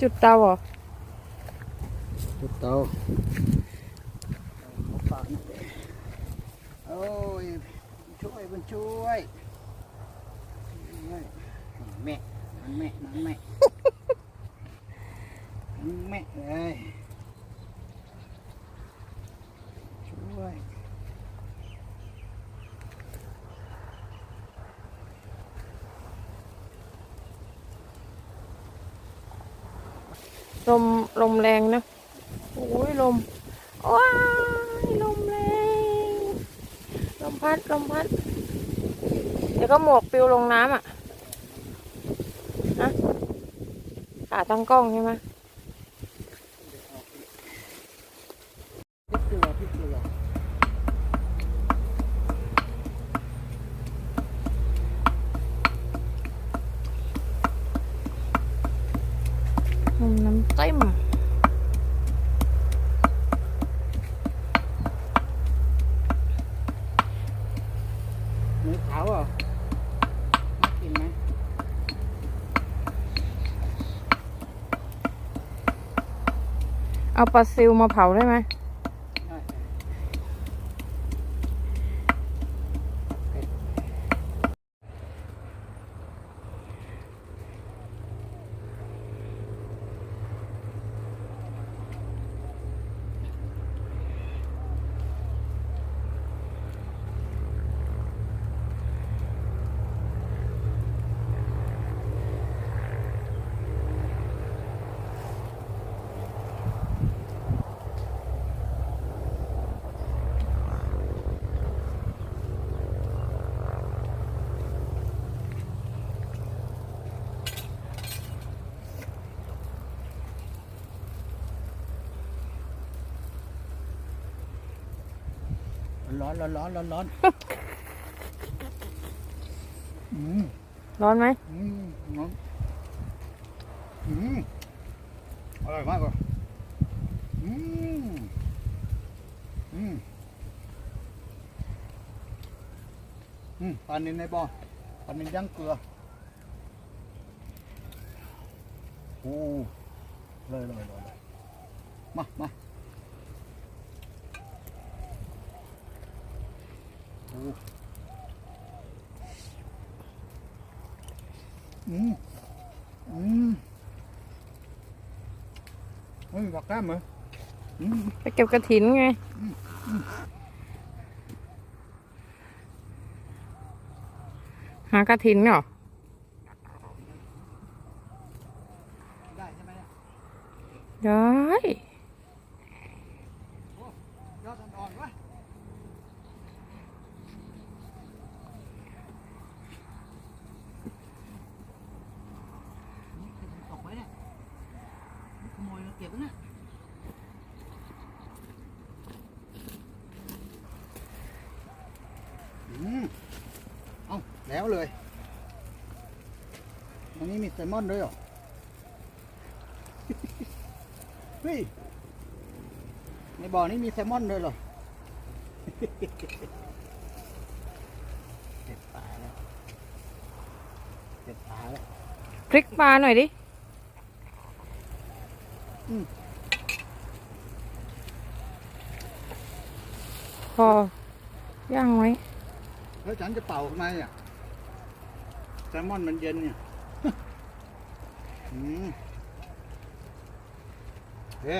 จุดเตาเหรอจุดเตาเอาปากนี่โอ้ยช่วยมันช่วยแม่มันแม่มันแม่มันแม่เลยช่วย ลมลมแรงนะโอ้ยลมว้ายลมแรงลมพัดลมพัด เดี๋ยวก็หมวกปิวลงน้ำอะฮะขาตั้งกล้องใช่ไหม พริกเกลือพริกเกลือ อืมน้ำเต็มหมูขาวเหรอะน่ากินไหม เอาปลาซิวมาเผาได้ไหม ได้ ร้อนร้อนร้อนร้อนร้อนอืมร้อนไหมอืมร้อนอืมอร่อยมากเลยอืมอืมอืมปลานินในบ่อปลานินย่างเกลือโอ้เลยเลยเลยเลยมามา อืม อืมไม่มีผักแก้มเหรออืมไปเก็บกระถินไง หากระถินเหรอ ได้ใช่ไหมเนี่ย ได้ ยอดอ่อนๆวะตกไว้เนี่ยขโมยมาเก็บไว้เนี่ยอืมเอา แล้วเลยอันนี้มีแซลมอนด้วยเหรอ เฮ้ย ในบ่อนี้มีแซลมอนด้วยเหรอเจ็บตาแล้วเจ็บตาแล้วพริกปลาหน่อยดิอืมพอย่างไว้แล้วฉันจะเป่าทำไมอะ แซลมอนมันเย็นเนี่ยอืมเฮ้